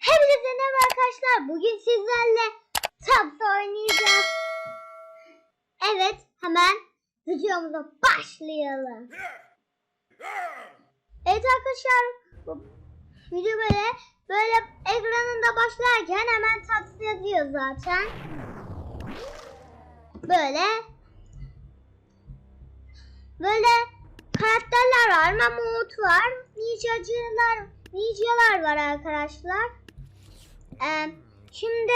Hepinize merhaba arkadaşlar. Bugün sizlerle Tabs oynayacağız. Evet, hemen videomuza başlayalım. Evet arkadaşlar, video böyle böyle ekranında başlarken hemen Tabs yazıyor zaten. Böyle böyle karakterler var. Mamut var. Ninjacılar, ninjalar var arkadaşlar. Ee, şimdi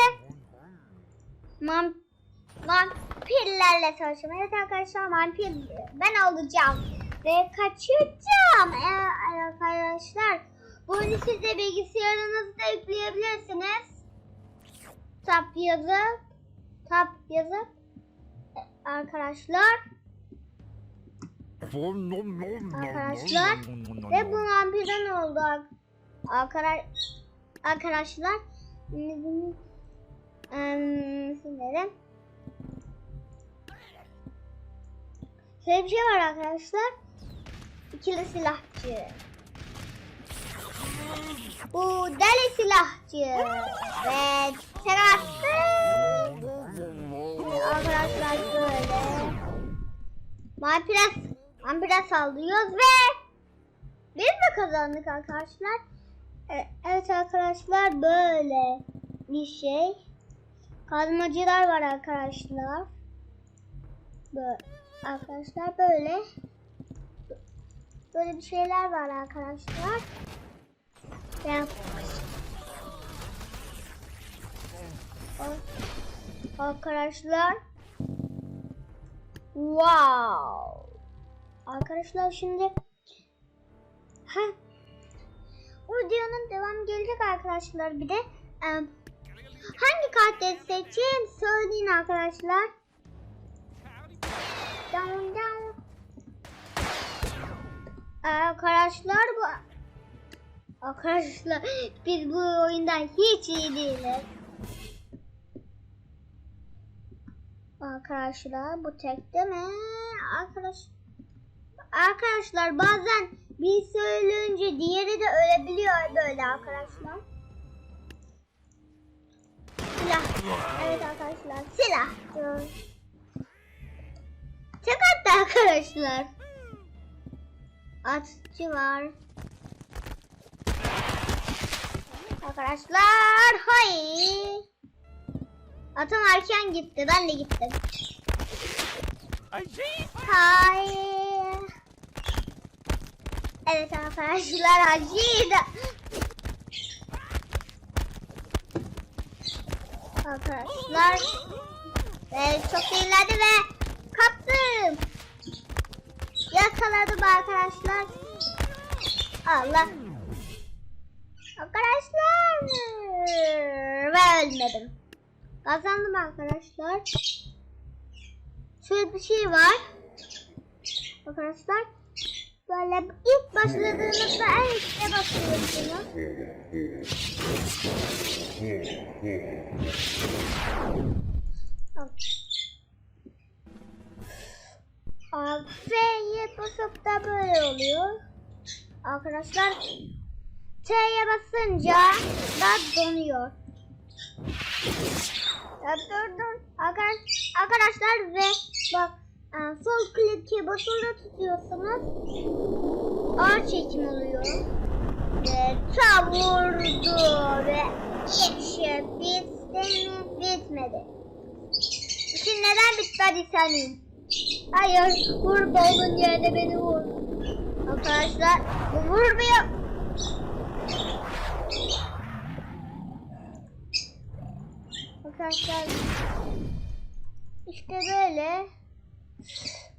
vampirlerle savaşacağım. Evet arkadaşlar vampir ben olacağım. Ve kaçacağım. Ee, arkadaşlar bunu siz de bilgisayarınızda yükleyebilirsiniz. Tap yazıp tap yazıp e, arkadaşlar Arkadaşlar ve bu vampirden oldu ar- arkadaş arkadaşlar Eee, Sinirlerim. Şöyle bir şey var arkadaşlar. İkili silahçı. Bu deli silahçı. Ve terası. Arkadaşlar böyle. Vampire, vampire saldırıyoruz ve biz de kazandık arkadaşlar. E, Evet arkadaşlar böyle bir şey. Kazmacılar var arkadaşlar. Böyle arkadaşlar böyle böyle bir şeyler var arkadaşlar. Ben Arkadaşlar Wow Arkadaşlar şimdi ha videonun devam gelecek arkadaşlar bir de em, hangi karakteri seçeyim söyleyin arkadaşlar. Down down. Arkadaşlar bu Arkadaşlar biz bu oyundan hiç iyi değiliz. Arkadaşlar bu tek değil mi? Arkadaş Arkadaşlar bazen bir söyleyince diğeri de ölebiliyor böyle arkadaşlar. Silah. Evet arkadaşlar silah. Tek attı arkadaşlar. Atçı var. Arkadaşlar hay. Atım erken gitti. Ben de gittim. Hayır. Evet arkadaşlar acıydı. Arkadaşlar ve çok iyilerdi ve kaptım. Yakaladım arkadaşlar. Allah. Arkadaşlar ve ölmedim. Kazandım arkadaşlar. Şöyle bir şey var. Arkadaşlar böyle ilk başladığınızda en üstte basıyorsunuz. F'ye basıp da böyle oluyor. Arkadaşlar T'ye basınca da donuyor. Ya dur dur. Arkadaş- Arkadaşlar ve bak sol kliki basılı tutuyorsunuz. Ağır çekim oluyor. Ve ta vurdu ve yetişir. Bitti mi? Bitmedi. Şimdi neden bitti hadi senin? Hayır vur olduğun yerde beni vur. Arkadaşlar bu vurmuyor. Arkadaşlar işte böyle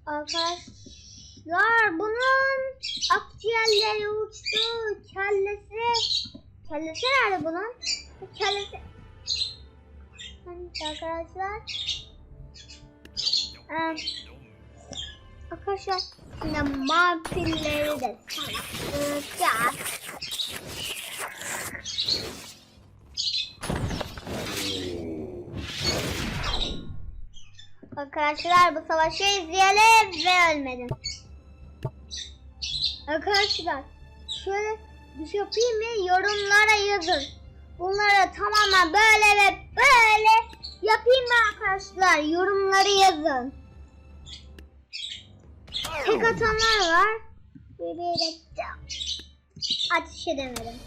arkadaşlar bunun akciğerleri uçtu. Kellesi kellesi nerede bunun? Bu kellesi arkadaşlar? Ee, arkadaşlar şimdi vampirleri de saldıracağız Arkadaşlar bu savaşı izleyelim ve ölmedim. Arkadaşlar şöyle bir şey yapayım mı yorumlara yazın. bunları tamamen böyle ve böyle yapayım mı arkadaşlar? Yorumları yazın. Tek atanlar var. Bir bir ateş edemedim.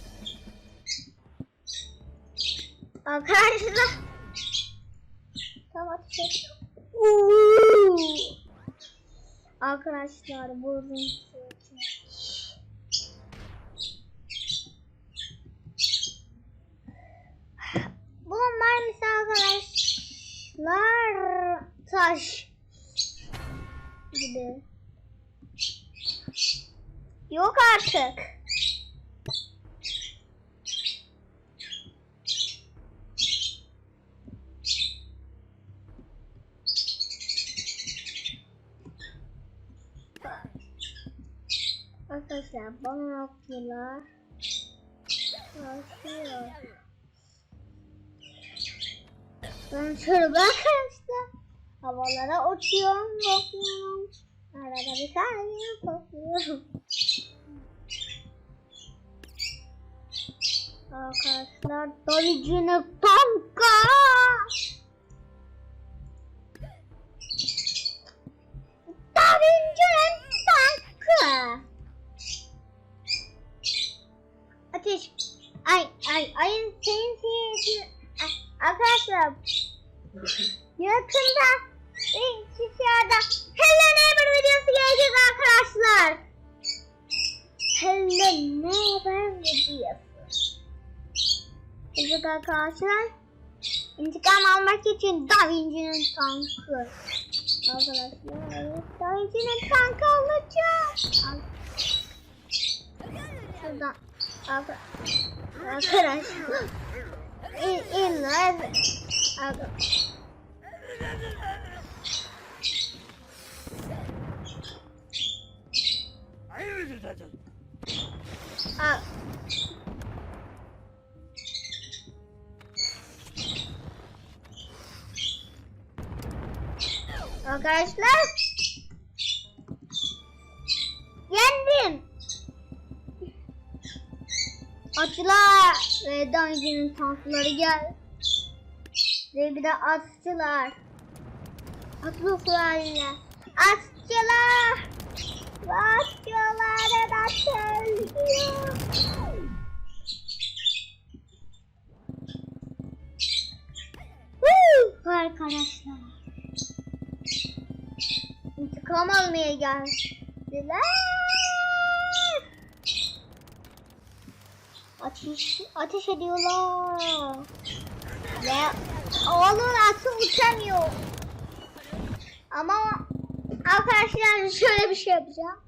Arkadaşlar. Tamam ateş et. Arkadaşlar bu uzun Bunun mermisi arkadaşlar taş gibi. Yok artık. Arkadaşlar bana noktalar başlıyor. Ben şöyle arkadaşlar havalara uçuyorum bakıyorum. Arada bir tane bakıyorum. Arkadaşlar Doricin'e Hello Neighbor videosu. Evet arkadaşlar. İntikam almak için Da Vinci'nin tankı. Arkadaşlar evet Da Vinci'nin tankı alacağım. Şuradan. Arka- Arkadaşlar. İn. Arkadaşlar. Arkadaşlar yendim. Atçılar ve Dungeon'ın tankları gel. Ve bir de atçılar. Fırayla. Atçılar. Atçılar da söylüyor. Arkadaşlar. İntikam almaya geldiler. Ateş, ateş ediyorlar. Ve oğlum atı uçamıyor. Ama arkadaşlar şöyle bir şey yapacağım.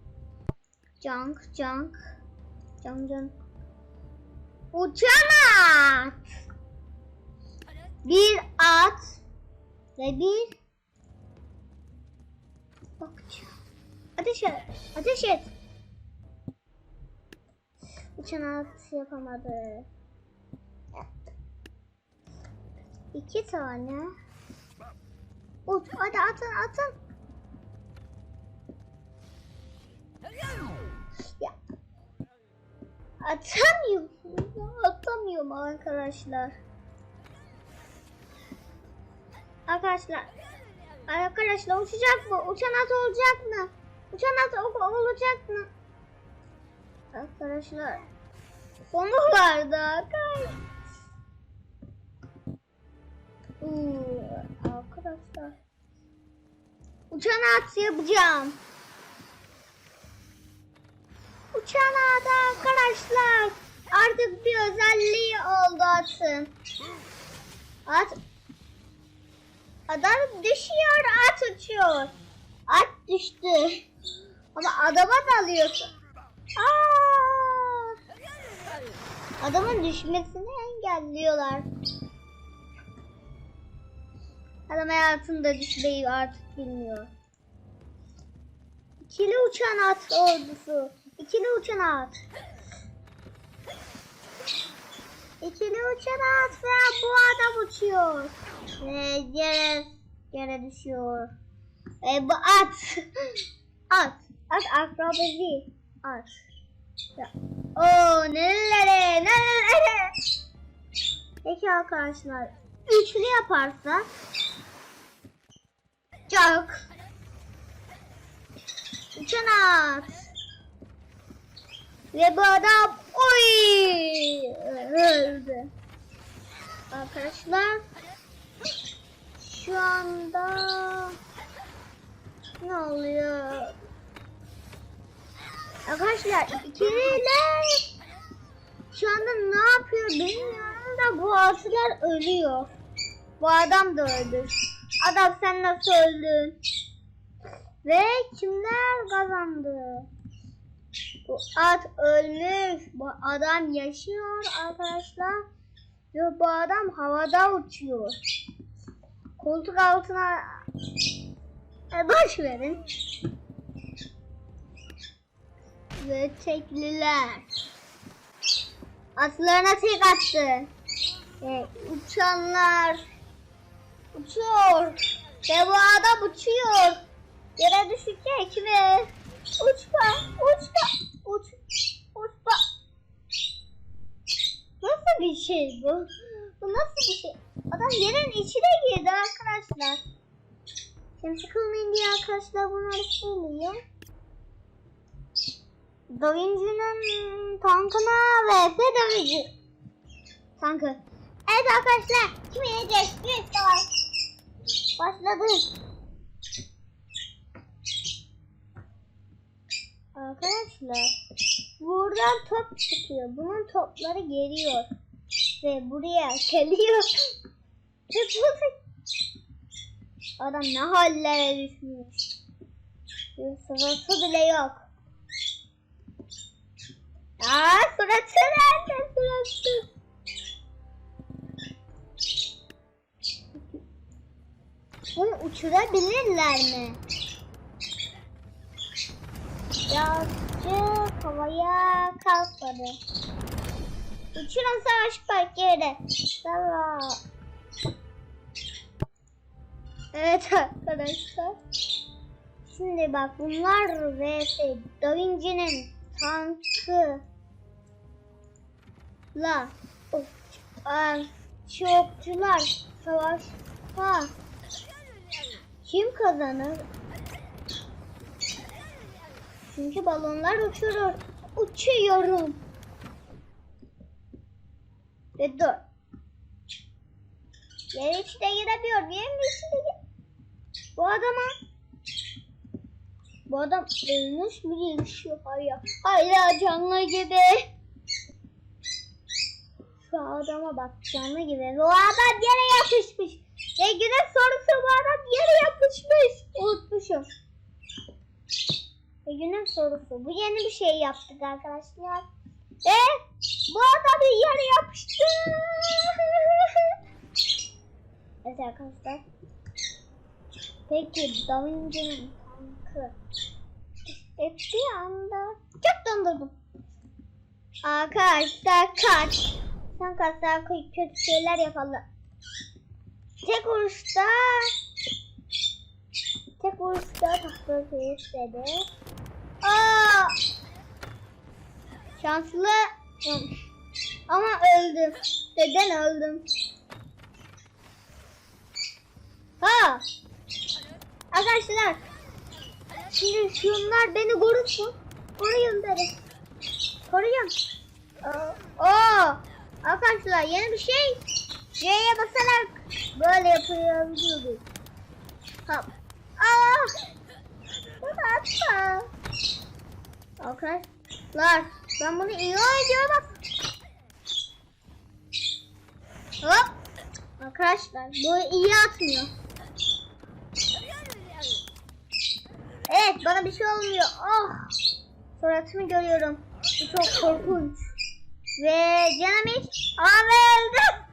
Junk, junk, junk, junk. Uçan at. Bir at ve bir bakacağım. Ateş et, ateş et. Uçan at yapamadı. İki tane. Uç, hadi atın atın. Atamıyorum. Atamıyorum arkadaşlar. Arkadaşlar. Arkadaşlar uçacak mı? Uçan at olacak mı? Uçan at ol- olacak mı? Arkadaşlar. Sonu vardı arkadaşlar. Uuu, arkadaşlar. Uçan at yapacağım. Uçan at arkadaşlar. Artık bir özelliği oldu atın. At Adam düşüyor, at uçuyor. At düştü. Ama adama dalıyorsun. Aa! Adamın düşmesini engelliyorlar. Adam hayatında düşmeyi artık bilmiyor. İkili uçan at ordusu. İkili uçan at. İkili uçan at ve bu adam uçuyor. Ve yere, yere düşüyor. Ve bu at. at. At akrobezi. At. Ya. Oo nerelere nerelere. Peki arkadaşlar üçlü yaparsa çok uçan at ve bu adam oy öldü arkadaşlar şu anda ne oluyor arkadaşlar ikililer şu anda ne yapıyor bilmiyorum da bu altılar ölüyor. Bu adam da öldü. Adam sen nasıl öldün? Ve kimler kazandı? Bu at ölmüş. Bu adam yaşıyor arkadaşlar. Ve bu adam havada uçuyor. Koltuk altına e, boş verin. Ve tekliler. Atlarına tek attı. Ve uçanlar uçuyor. Ve bu adam uçuyor. Yere düşecek ve uçma, uçma, uç, uçma. Nasıl bir şey bu? Bu nasıl bir şey? Adam yerin içine girdi arkadaşlar. Şimdi sıkılmayın diye arkadaşlar bunları söyleyeyim. Da Vinci'nin tankına vs Da Vinci. Tankı. Evet arkadaşlar? Bir savaş. Başladı. Arkadaşlar buradan top çıkıyor. Bunun topları geliyor. Ve buraya geliyor. Adam ne hallere düşmüş. Sırası bile yok. Aa suratı nerede suratı? Bunu uçurabilirler mi? Birazcık havaya kalkmadı. Uçuran savaş yere. Tamam. Evet arkadaşlar. Şimdi bak bunlar vs Da Vinci'nin tankı la şokçular savaşta kim kazanır? Çünkü balonlar uçurur. Uçuyorum. Ve dur. Yer içine giremiyor. Yerin içine gir. Bu adama bu adam ölmüş mü yaşıyor? Hayır. Hayır canlı gibi. Şu adama bak canlı gibi. Bu adam yere yapışmış. Ve günün sorusu bu adam yere yapışmış. Unutmuşum. Ve günün sorusu. Bu yeni bir şey yaptık arkadaşlar. Ve bu adam yere yapıştı. evet arkadaşlar. Peki Da Vinci'nin tankı ettiği anda çok dondurdum. Arkadaşlar kaç. Sen kaçlar kötü şeyler yapalım. Tek vuruşta tek vuruşta tahtayı istedi. Aa! Şanslı ama öldüm. Neden öldüm? Ha! Arkadaşlar Şimdi şunlar beni korusun. Koruyun beni. Koruyun. Oo, arkadaşlar yeni bir şey. C'ye basarak böyle yapıyoruz. Hop. Aa! Bunu atma. Arkadaşlar ben bunu iyi oynuyorum. Hop. Arkadaşlar bu iyi atmıyor. Evet bana bir şey olmuyor. Oh. Suratımı görüyorum. Bu çok korkunç. Ve canım hiç. Aa ve öldüm.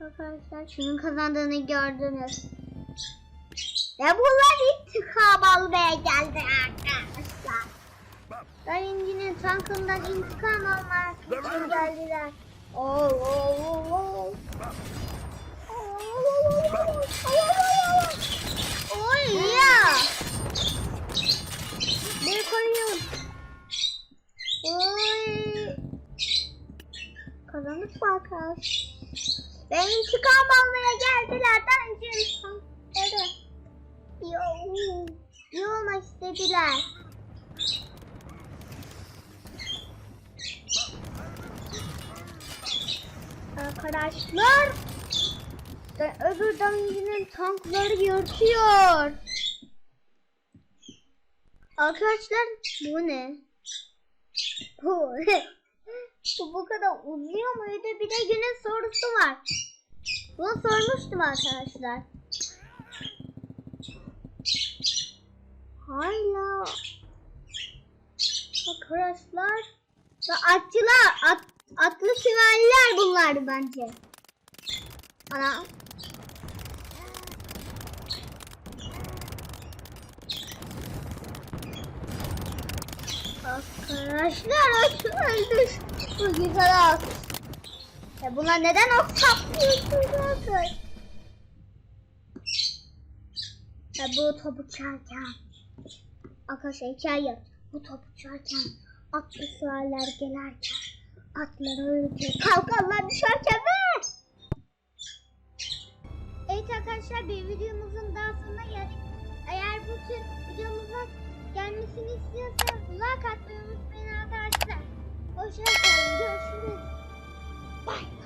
Arkadaşlar şunun kazandığını gördünüz. Ve bunlar intikam almaya geldi arkadaşlar. Dayıncının tankından intikam almak için geldiler. Oo, oo, oo, oo. Oy ya. Beni koruyun. Oy. kazandık mı arkadaş? Benim intikam almaya geldiler. Bence insanları yo, yorma istediler. Arkadaşlar ben öbür döngünün tankları yırtıyor. Arkadaşlar bu ne? Bu bu bu kadar uzuyor muydu? Bir de günün sorusu var. Bunu sormuştum arkadaşlar. Hala. Arkadaşlar. Ve atçılar, at, atlı süvariler bunlar bence. Ana. Arkadaşlar at öldü. Bu güzel at. Ya buna neden ok saplıyorsunuz? Ya bu topu çarken. Arkadaşlar hikaye. Bu topu çarken. Atlı süvariler gelerken. Atları ölürken. Kalkanlar düşerken ve Evet arkadaşlar bir videomuzun daha sonuna geldik. Eğer bu tür videomuzun gelmesini istiyorsanız like atmayı unutmayın arkadaşlar. Hoşçakalın. Görüşürüz. Bye.